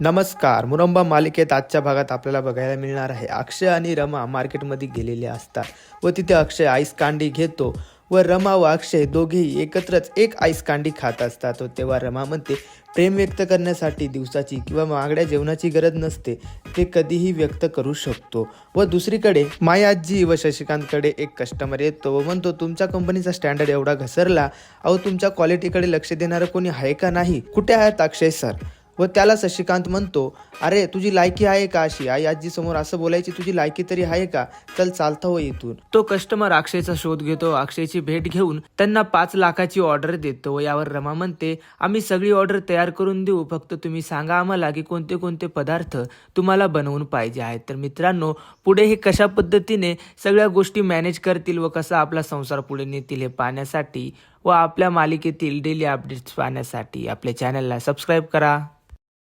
नमस्कार. मुरंबा मालिकेत आजच्या भागात आपल्याला बघायला मिळणार आहे. अक्षय आणि रमा मार्केटमध्ये गेलेले असतात व तिथे अक्षय आईस कांडी घेतो व रमा व अक्षय दोघेही एकत्रच एक आईस कांडी खात असतात व तेव्हा रमा म्हणते प्रेम व्यक्त करण्यासाठी दिवसाची किंवा महागड्या जेवणाची गरज नसते. ते कधीही व्यक्त करू शकतो. व दुसरीकडे मायाजी व शशिकांतकडे एक कस्टमर येतो व म्हणतो तुमच्या कंपनीचा स्टँडर्ड एवढा घसरला. अहो तुमच्या क्वालिटीकडे लक्ष देणारं कोणी आहे का नाही? कुठे आहेत अक्षय सर व त्याला शशिकांत म्हणतो अरे तुझी लायकी आहे का अशी? आई आजी समोर असं बोलायची तुझी लायकी तरी आहे का? चल चालता हो इथून. तो कस्टमर अक्षयचा शोध घेतो अक्षयची भेट घेऊन त्यांना पाच लाखाची ऑर्डर देतो व यावर रमा म्हणते आम्ही सगळी ऑर्डर तयार करून देऊ फक्त तुम्ही सांगा आम्हाला की कोणते कोणते पदार्थ तुम्हाला बनवून पाहिजे आहेत. तर मित्रांनो पुढे हे कशा पद्धतीने सगळ्या गोष्टी मॅनेज करतील व कसा आपला संसार पुढे नेतील हे पाहण्यासाठी व आपल्या मालिकेतील डेली अपडेट्स पाहण्यासाठी आपल्या चॅनलला सबस्क्राईब करा.